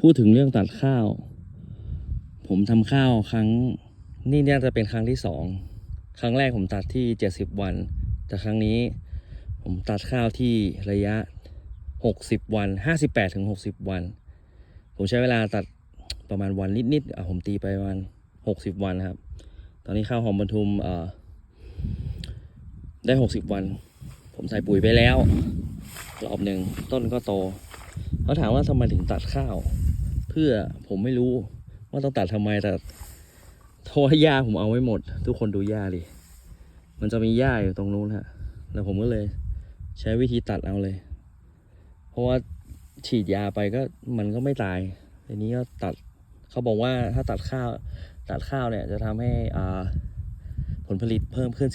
พูดถึงเรื่องตัดข้าว ผมทำข้าวครั้งนี่เนี่ยจะเป็นครั้งที่สองครั้งแรกผมตัดที่เจ็ดสิบวัน แต่ครั้งนี้ผมตัดข้าวที่ระยะหกสิบวันห้าสิบแปดถึงหกสิบวัน ผมใช้เวลาตัดประมาณวันนิดๆอะผมตีไปประมาณหกสิบวันครับ ตอนนี้ข้าวหอมบรรทุมเอ่อได้หกสิบวัน ผมใส่ปุ๋ยไปแล้วรอบหนึ่งต้นก็โตเขาถามว่าทำไมถึงตัดข้าว พื่อผมไม่รู้ว่าต้องตัดทำไมแต่โทรให้ย่าผมเอาไว้หมด ทุกคนดูย่าดิมันจะมีหญ้าอยู่ตรงนู้นฮะแล้วผมก็เลย ใช้วิธีตัดเอาเลย เพราะว่าฉีดยาไปก็มันก็ไม่ตายทีนี้ก็ตัดเขาบอกว่าถ้าตัดข้าวตัดข้าวเนี่ยจะทำให้อ่าผลผลิตเพิ่มขึ้น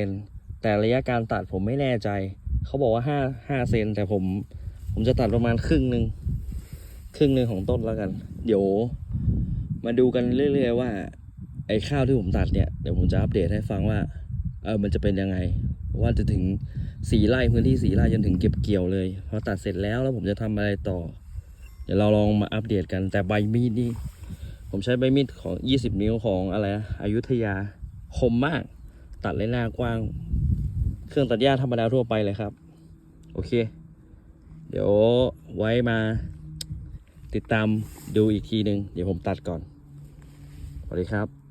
12%แต่ระยะการตัดผมไม่แน่ใจ เขาบอกว่า5 5เซนแต่ผม ผมจะตัดประมาณครึ่งหนึ่ง ครึ่งหนึ่งของต้นแล้วกัน เดี๋ยว มาดูกันเรื่อยๆว่า ไอ้ข้าวที่ผมตัดเนี่ยเดี๋ยวผมจะอัปเดตให้ฟังว่าเออมันจะเป็นยังไง ว่าจะถึงสีไร่พื้นที่สีไร่จนถึงเก็บเกี่ยวเลยพอตัดเสร็จแล้วแล้วผมจะทำอะไรต่อ เดี๋ยวเราลองมาอัปเดตกันแต่ใบมีดนี่ผมใช้ใบมีดของ 20 นิ้วของอะไรนะอยุธยาคมมาก ตัดเลยหน้ากว้าง เครื่องตัดหญ้าธรรมดาทั่วไปเลยครับ โอเค เดี๋ยวไว้มา ติดตามดูอีกทีหนึ่งเดี๋ยวผมตัดก่อนสวัสดีครับ